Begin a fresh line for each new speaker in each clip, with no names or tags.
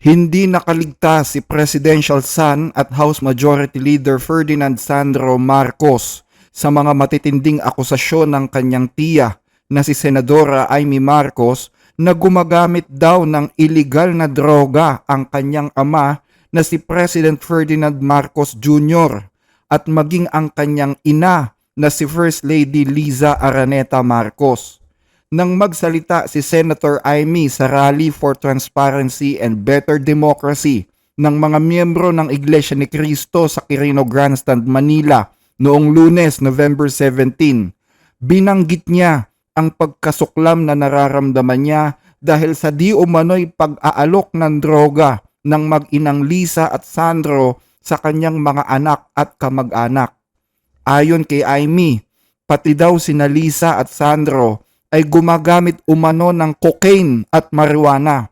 Hindi nakaligtas si presidential son at House Majority Leader Ferdinand Sandro Marcos sa mga matitinding akusasyon ng kanyang tiya na si Senadora Amy Marcos na gumagamit daw ng illegal na droga ang kanyang ama na si President Ferdinand Marcos Jr. at maging ang kanyang ina na si First Lady Liza Araneta Marcos. Nang magsalita si Senator Amy sa Rally for Transparency and Better Democracy ng mga miyembro ng Iglesia ni Cristo sa Quirino Grandstand, Manila noong lunes, November 17, binanggit niya ang pagkasuklam na nararamdaman niya dahil sa di umano'y pag-aalok ng droga ng mag-inang Lisa at Sandro sa kanyang mga anak at kamag-anak. Ayon kay Amy, pati daw sina Lisa at Sandro ay gumagamit umano ng cocaine at marijuana.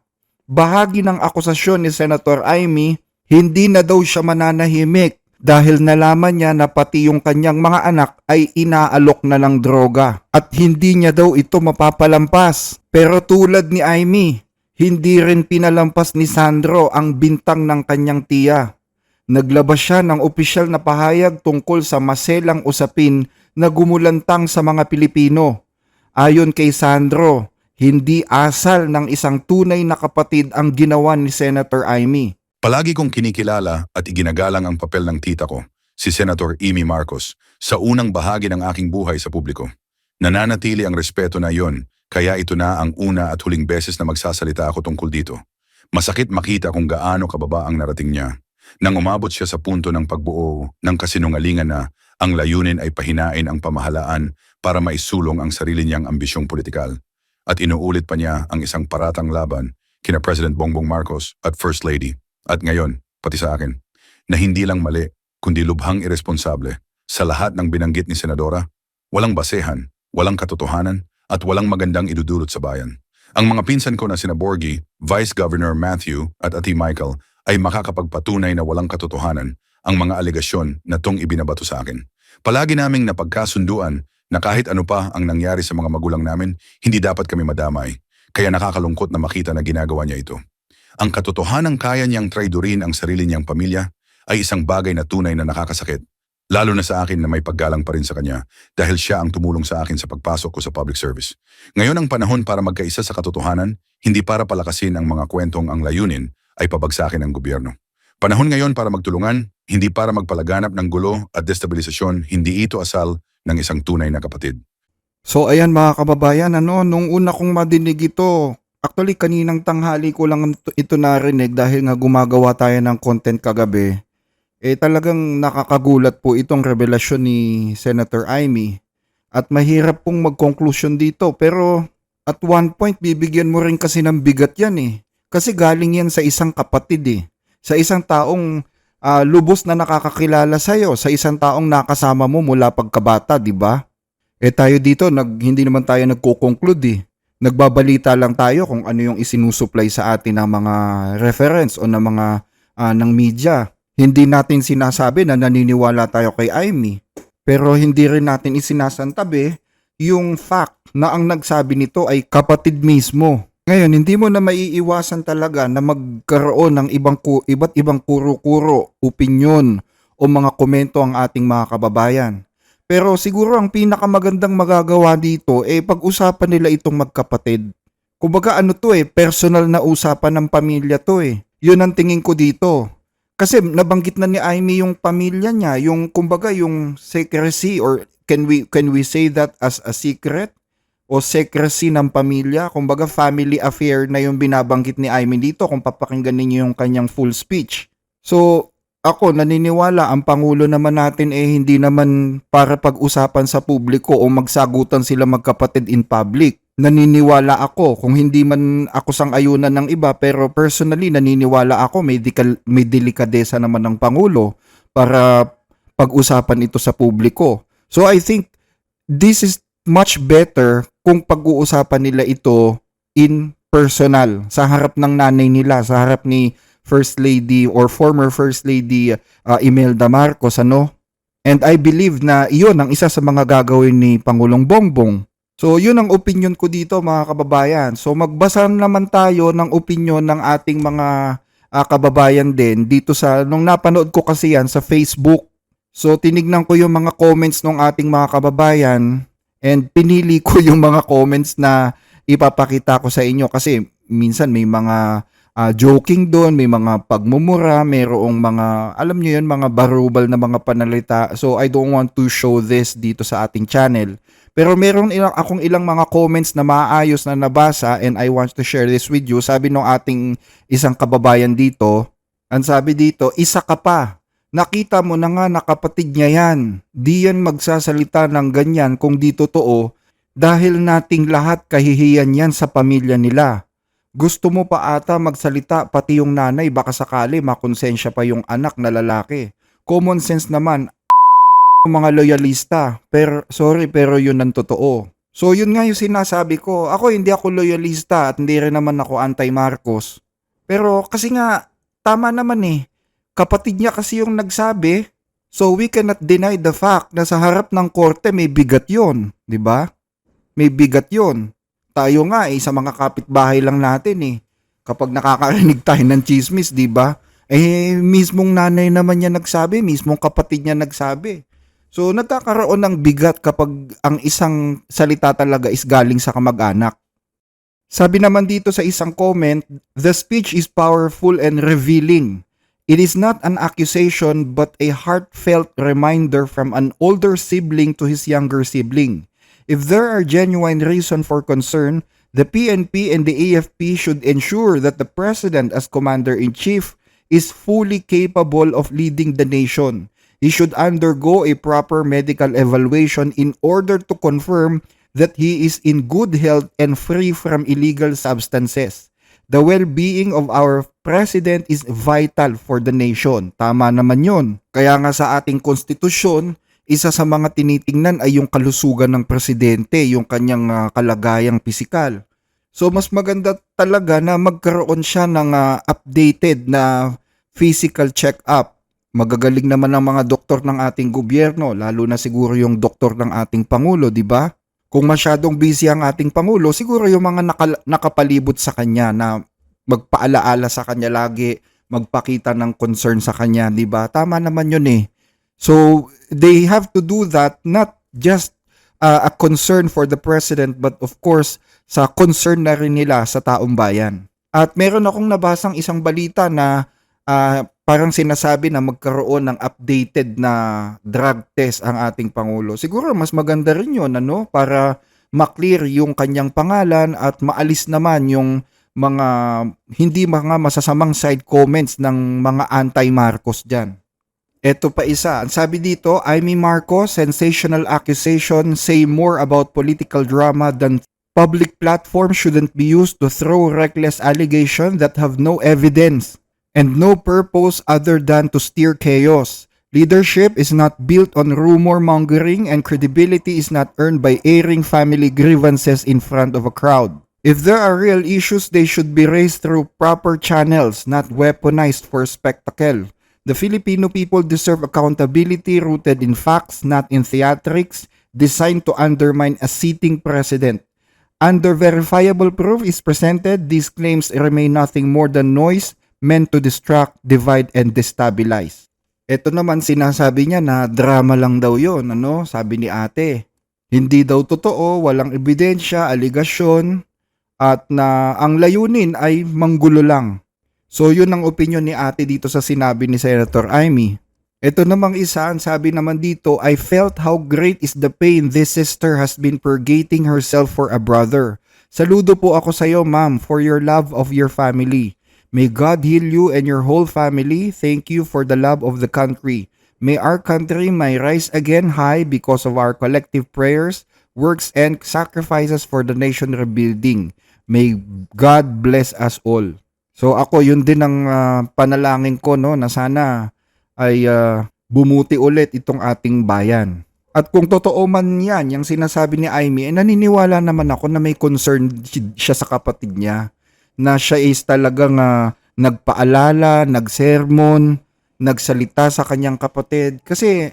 Bahagi ng akusasyon ni Senator Amy, hindi na daw siya mananahimik dahil nalaman niya na pati yung kanyang mga anak ay inaalok na ng droga at hindi niya daw ito mapapalampas. Pero tulad ni Amy, hindi rin pinalampas ni Sandro ang bintang ng kanyang tiya. Naglabas siya ng opisyal na pahayag tungkol sa maselang usapin na gumulantang sa mga Pilipino. Ayon kay Sandro, hindi asal ng isang tunay na kapatid ang ginawa ni Senator Amy.
Palagi kong kinikilala at iginagalang ang papel ng tita ko, si Senator Amy Marcos, sa unang bahagi ng aking buhay sa publiko. Nananatili ang respeto na iyon, kaya ito na ang una at huling beses na magsasalita ako tungkol dito. Masakit makita kung gaano kababa ang narating niya. Nang umabot siya sa punto ng pagbuo ng kasinungalingan na ang layunin ay pahinain ang pamahalaan para maisulong ang sarili niyang ambisyong politikal. At inuulit pa niya ang isang paratang laban kina President Bongbong Marcos at First Lady. At ngayon, pati sa akin, na hindi lang mali, kundi lubhang irresponsable sa lahat ng binanggit ni Senadora, walang basehan, walang katotohanan, at walang magandang idudulot sa bayan. Ang mga pinsan ko na sina Borgie, Vice Governor Matthew at Ati Michael ay makakapagpatunay na walang katotohanan ang mga alegasyon na tong ibinabato sa akin. Palagi naming napagkasunduan na kahit ano pa ang nangyari sa mga magulang namin, hindi dapat kami madamay. Kaya nakakalungkot na makita na ginagawa niya ito. Ang katotohanang kaya niyang traidorin ang sarili niyang pamilya ay isang bagay na tunay na nakakasakit. Lalo na sa akin na may paggalang pa rin sa kanya dahil siya ang tumulong sa akin sa pagpasok ko sa public service. Ngayon ang panahon para magkaisa sa katotohanan, hindi para palakasin ang mga kwentong ang layunin ay pabagsakin ang gobyerno. Panahon ngayon para magtulungan, hindi para magpalaganap ng gulo at destabilisasyon, hindi ito asal ng isang tunay na kapatid.
So ayan mga kababayan, ano, nung una kong madinig ito, actually kaninang tanghali ko lang ito- narinig dahil nga gumagawa tayo ng content kagabi. Eh talagang nakakagulat po itong revelasyon ni Senator Amy. At mahirap pong mag-conclusion dito pero at one point bibigyan mo rin kasi ng bigat yan eh. Kasi galing yan sa isang kapatid eh. Sa isang taong ah, lubos na nakakakilala sa'yo, sa isang taong nakasama mo mula pagkabata, di ba? Eh tayo dito, nag, hindi naman tayo nagko-conclude eh. Nagbabalita lang tayo kung ano yung isinusupply sa atin ng mga reference o ng mga ah, ng media. Hindi natin sinasabi na naniniwala tayo kay Amy. Pero hindi rin natin isinasantabi yung fact na ang nagsabi nito ay kapatid mismo. Ngayon, hindi mo na maiiwasan talaga na magkaroon ng ibang ku, iba't ibang kuro-kuro, opinyon o mga komento ang ating mga kababayan. Pero siguro ang pinakamagandang magagawa dito eh pag-usapan nila itong magkapatid. Kumbaga ano to eh, personal na usapan ng pamilya to eh. Yun ang tingin ko dito. Kasi nabanggit na ni Amy yung pamilya niya, yung kumbaga yung secrecy or can we can we say that as a secret o secrecy ng pamilya, kumbaga family affair na yung binabanggit ni Amy dito kung papakinggan ninyo yung kanyang full speech. So, ako naniniwala ang pangulo naman natin eh hindi naman para pag-usapan sa publiko o magsagutan sila magkapatid in public. Naniniwala ako kung hindi man ako sang ayunan ng iba pero personally naniniwala ako may, dikal, may delikadesa naman ng pangulo para pag-usapan ito sa publiko. So I think this is much better kung pag-uusapan nila ito in personal sa harap ng nanay nila, sa harap ni First Lady or former First Lady uh, Imelda Marcos ano. And I believe na iyon ang isa sa mga gagawin ni Pangulong Bongbong. So yun ang opinion ko dito mga kababayan. So magbasa naman tayo ng opinion ng ating mga ah, kababayan din dito sa nung napanood ko kasi yan sa Facebook. So tinignan ko yung mga comments ng ating mga kababayan and pinili ko yung mga comments na ipapakita ko sa inyo kasi minsan may mga ah, joking doon, may mga pagmumura, mayroong mga, alam nyo yun, mga barubal na mga panalita. So, I don't want to show this dito sa ating channel. Pero meron ilang, akong ilang mga comments na maayos na nabasa and I want to share this with you. Sabi ng ating isang kababayan dito, ang sabi dito, isa ka pa. Nakita mo na nga na niya yan. Di yan magsasalita ng ganyan kung di totoo dahil nating lahat kahihiyan yan sa pamilya nila. Gusto mo pa ata magsalita pati yung nanay baka sakali makonsensya pa yung anak na lalaki. Common sense naman mga loyalista. Pero sorry pero yun ang totoo. So yun nga yung sinasabi ko. Ako hindi ako loyalista at hindi rin naman ako anti-Marcos. Pero kasi nga tama naman eh. Kapatid niya kasi yung nagsabi. So we cannot deny the fact na sa harap ng korte may bigat yon, 'di ba? May bigat yon tayo nga eh, sa mga kapitbahay lang natin eh. Kapag nakakarinig tayo ng chismis, di ba? Eh, mismong nanay naman niya nagsabi, mismong kapatid niya nagsabi. So, nagkakaroon ng bigat kapag ang isang salita talaga is galing sa kamag-anak. Sabi naman dito sa isang comment, the speech is powerful and revealing. It is not an accusation but a heartfelt reminder from an older sibling to his younger sibling. If there are genuine reason for concern, the PNP and the AFP should ensure that the President as Commander-in-Chief is fully capable of leading the nation. He should undergo a proper medical evaluation in order to confirm that he is in good health and free from illegal substances. The well-being of our President is vital for the nation. Tama naman yun. Kaya nga sa ating konstitusyon, isa sa mga tinitingnan ay yung kalusugan ng presidente, yung kanyang ah, kalagayang pisikal. So mas maganda talaga na magkaroon siya ng ah, updated na physical check-up. Magagaling naman ang mga doktor ng ating gobyerno, lalo na siguro yung doktor ng ating pangulo, di ba? Kung masyadong busy ang ating pangulo, siguro yung mga nakal- nakapalibot sa kanya na magpaalaala sa kanya lagi, magpakita ng concern sa kanya, di ba? Tama naman yun eh. So they have to do that not just uh, a concern for the president but of course sa concern na rin nila sa taong bayan. At meron akong nabasang isang balita na uh, parang sinasabi na magkaroon ng updated na drug test ang ating pangulo. Siguro mas maganda rin 'yon ano para maklear yung kanyang pangalan at maalis naman yung mga hindi mga masasamang side comments ng mga anti-Marcos diyan. Ito pa isa. Ang sabi dito, Amy Marcos, sensational accusation say more about political drama than public platform shouldn't be used to throw reckless allegations that have no evidence and no purpose other than to steer chaos. Leadership is not built on rumor mongering and credibility is not earned by airing family grievances in front of a crowd. If there are real issues, they should be raised through proper channels, not weaponized for spectacle. The Filipino people deserve accountability rooted in facts, not in theatrics, designed to undermine a sitting president. Under verifiable proof is presented, these claims remain nothing more than noise meant to distract, divide, and destabilize. Ito naman sinasabi niya na drama lang daw yon, ano? Sabi ni ate. Hindi daw totoo, walang ebidensya, aligasyon, at na ang layunin ay manggulo lang. So yun ang opinion ni ate dito sa sinabi ni Senator Amy. Ito namang isa, ang sabi naman dito, I felt how great is the pain this sister has been purgating herself for a brother. Saludo po ako sa iyo, ma'am, for your love of your family. May God heal you and your whole family. Thank you for the love of the country. May our country may rise again high because of our collective prayers, works, and sacrifices for the nation rebuilding. May God bless us all. So ako yun din ang ah, panalangin ko no na sana ay ah, bumuti ulit itong ating bayan. At kung totoo man yan, yung sinasabi ni Amy, eh, naniniwala naman ako na may concern si- siya sa kapatid niya. Na siya is talagang ah, nagpaalala, nagsermon, nagsalita sa kanyang kapatid. Kasi,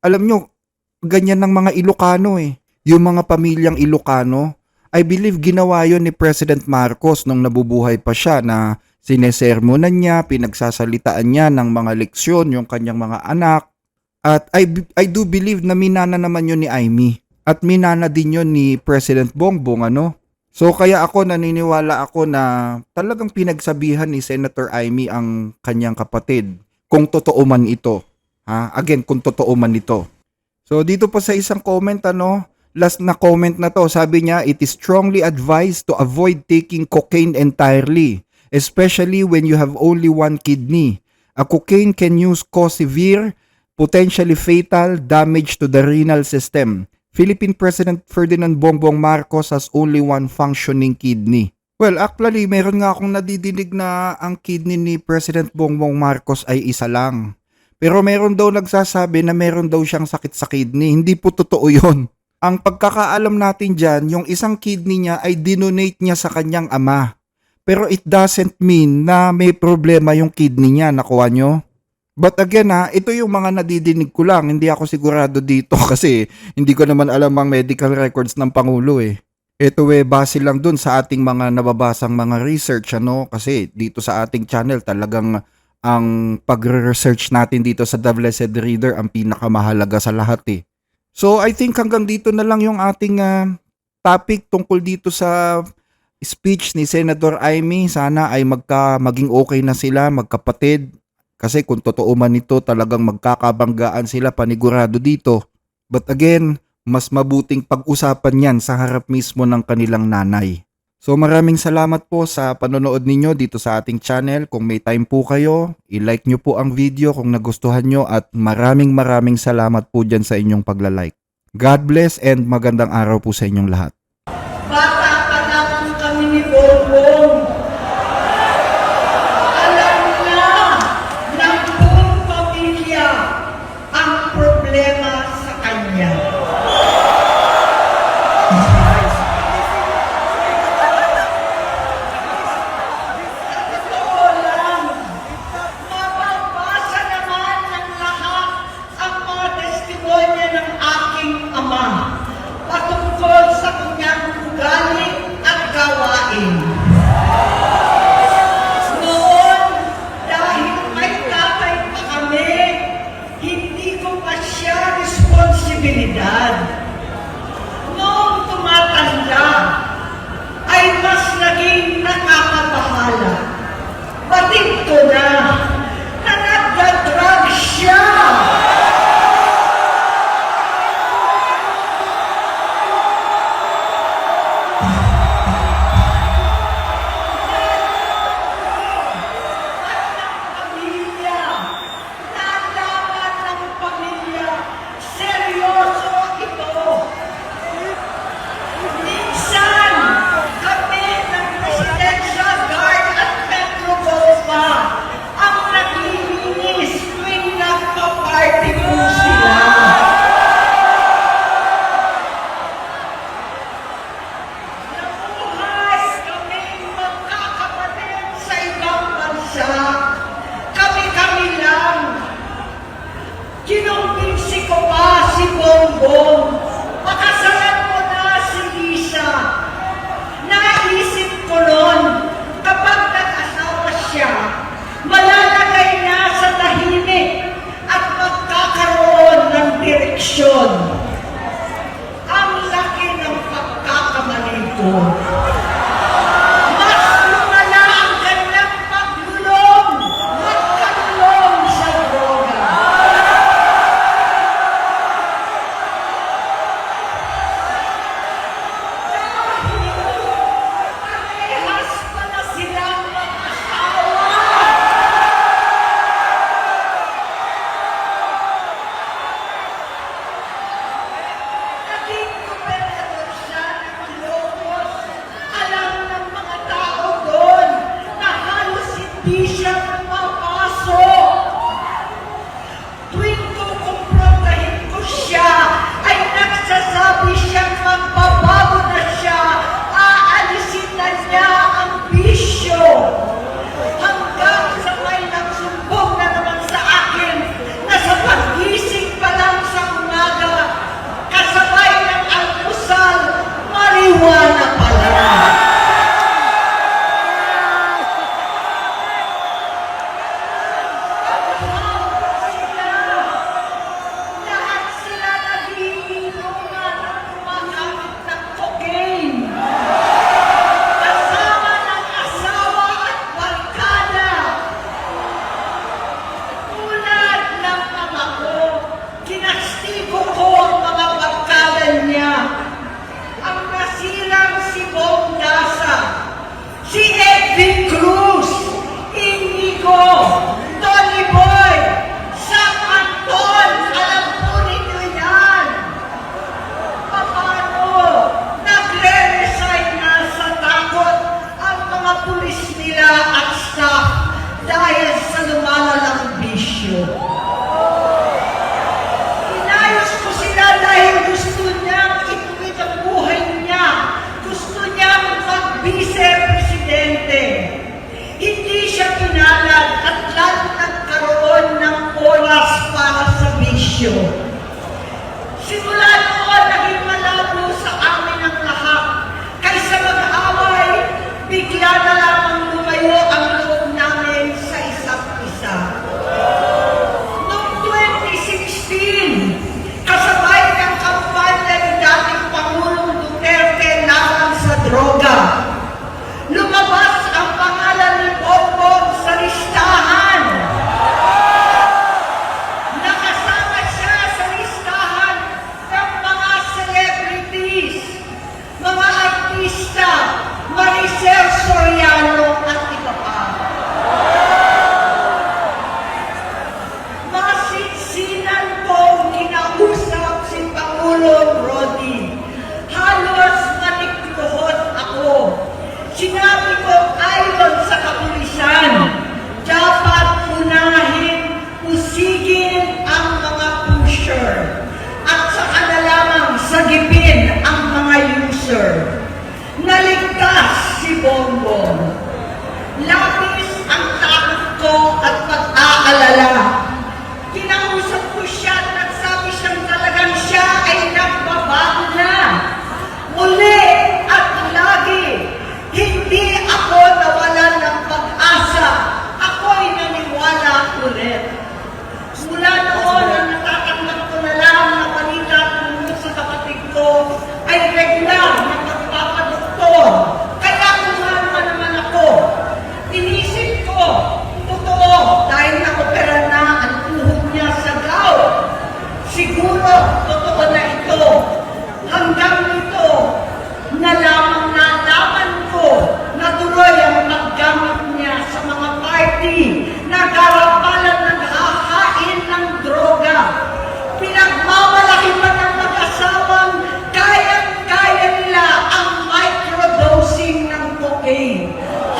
alam nyo, ganyan ng mga Ilocano eh. Yung mga pamilyang Ilocano, I believe ginawa yon ni President Marcos nung nabubuhay pa siya na Sinesermonan niya, pinagsasalitaan niya ng mga leksyon yung kanyang mga anak. At I, I do believe na minana naman yun ni Amy. At minana din yun ni President Bongbong, ano? So kaya ako naniniwala ako na talagang pinagsabihan ni Senator Amy ang kanyang kapatid kung totoo man ito. Ha? Again, kung totoo man ito. So dito po sa isang comment ano, last na comment na to, sabi niya, it is strongly advised to avoid taking cocaine entirely, especially when you have only one kidney. A cocaine can use cause severe, potentially fatal damage to the renal system. Philippine President Ferdinand Bongbong Marcos has only one functioning kidney. Well, actually, meron nga akong nadidinig na ang kidney ni President Bongbong Marcos ay isa lang. Pero meron daw nagsasabi na meron daw siyang sakit sa kidney. Hindi po totoo yon. Ang pagkakaalam natin dyan, yung isang kidney niya ay dinonate niya sa kanyang ama. Pero it doesn't mean na may problema yung kidney niya, nakuha nyo? But again ha, ito yung mga nadidinig ko lang. Hindi ako sigurado dito kasi hindi ko naman alam ang medical records ng Pangulo eh. Ito eh, base lang dun sa ating mga nababasang mga research ano kasi dito sa ating channel talagang ang pagre-research natin dito sa The Blessed Reader ang pinakamahalaga sa lahat eh. So I think hanggang dito na lang yung ating ah, topic tungkol dito sa speech ni Senator Amy. Sana ay magka, maging okay na sila, magkapatid. Kasi kung totoo man ito, talagang magkakabanggaan sila panigurado dito. But again, mas mabuting pag-usapan yan sa harap mismo ng kanilang nanay. So maraming salamat po sa panonood ninyo dito sa ating channel. Kung may time po kayo, i-like nyo po ang video kung nagustuhan nyo at maraming maraming salamat po dyan sa inyong pagla-like. God bless and magandang araw po sa inyong lahat.
Bata pa lang kami ni Bongbong.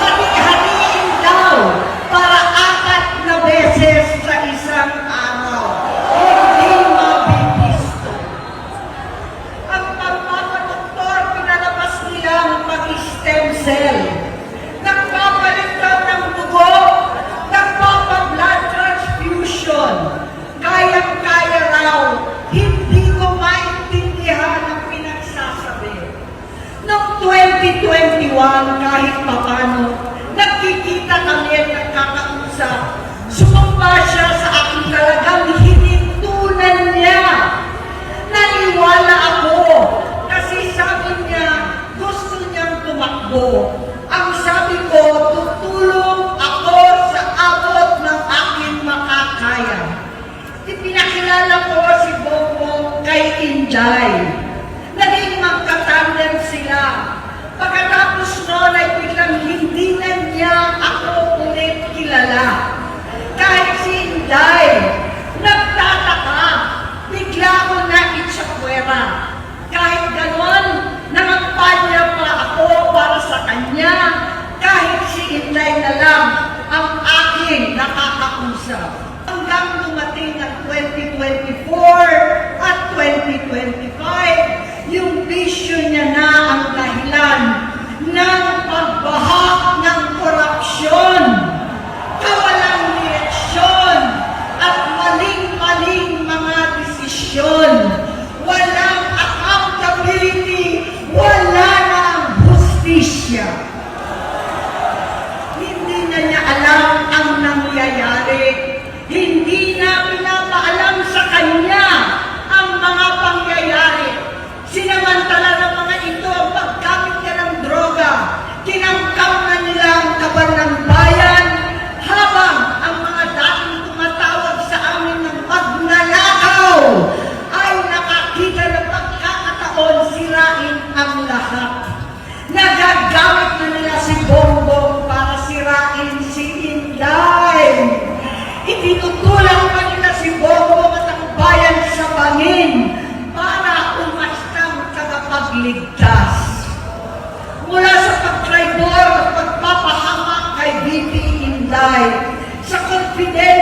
Thank. Ipinakilala ko si Bongbong kay Inday. Naging magkatandem sila. Pagkatapos noon ay biglang hindi na niya ako ulit kilala. Kahit si Inday, nagtataka, bigla ko na itsakwera. Kahit ganon, nangampanya pa ako para sa kanya. Kahit si Inday na lang ang aking nakakausap hanggang dumating ang 2024 at 2025, yung vision niya na ang dahilan ng pagbaha ng korupsyon, kawalang direksyon, at maling-maling mga desisyon. confidence.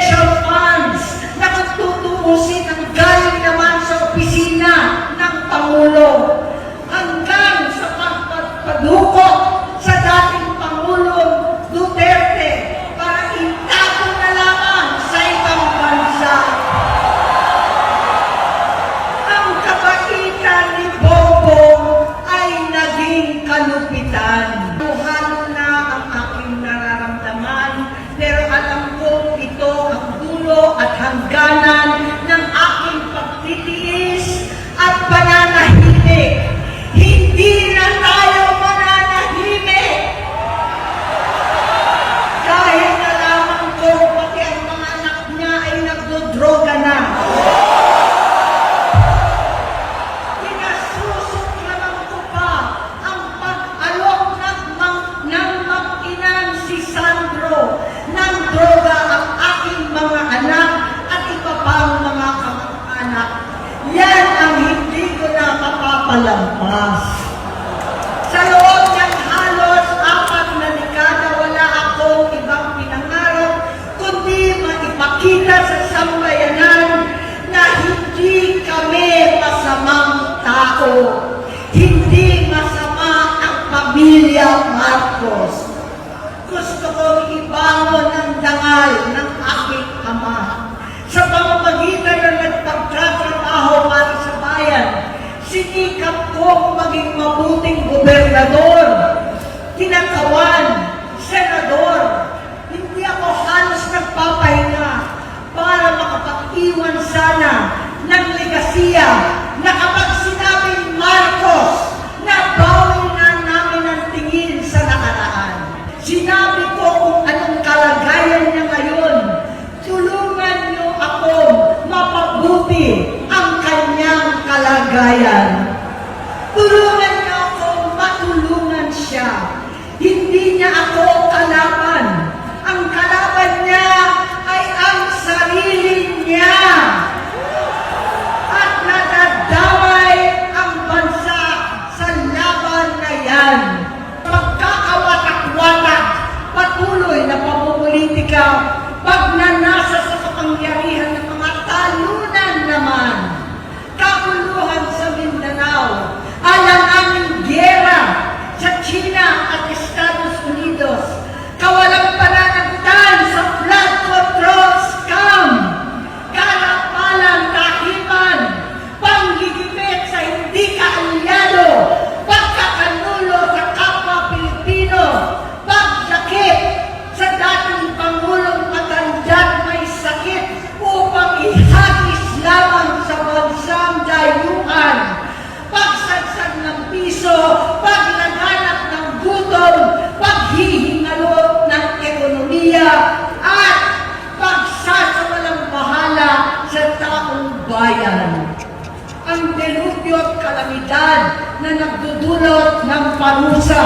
parusa.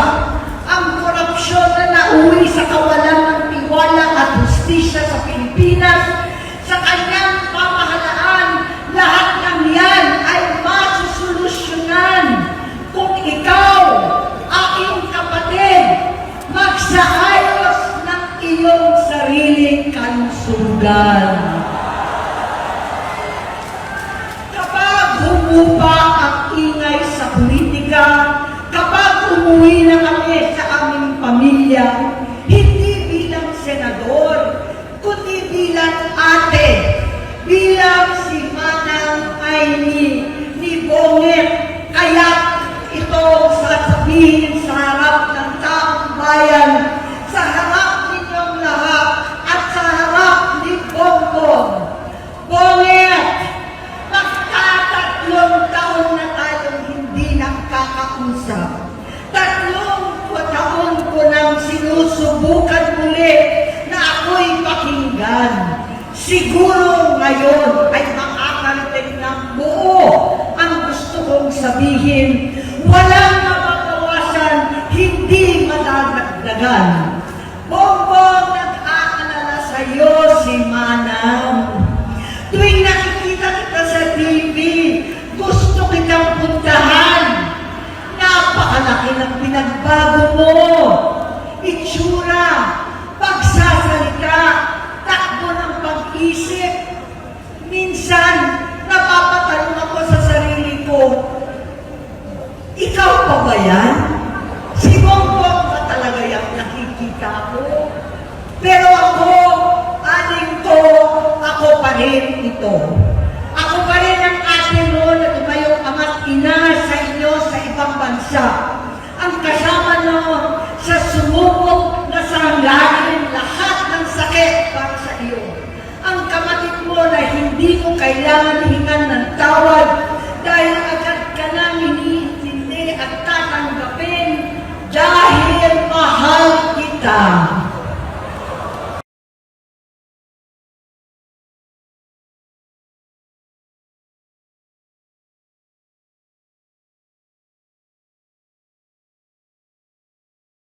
Ang korupsyon na nauwi sa kawalan ng tiwala at hustisya sa Pilipinas, sa kanyang pamahalaan, lahat ng yan ay masusolusyonan kung ikaw, aking kapatid, magsaayos ng iyong sariling kansugan. Kapag humupa ang ingay sa politika, pamilya, hindi bilang senador, kundi bilang ate, bilang si Manang Aimee.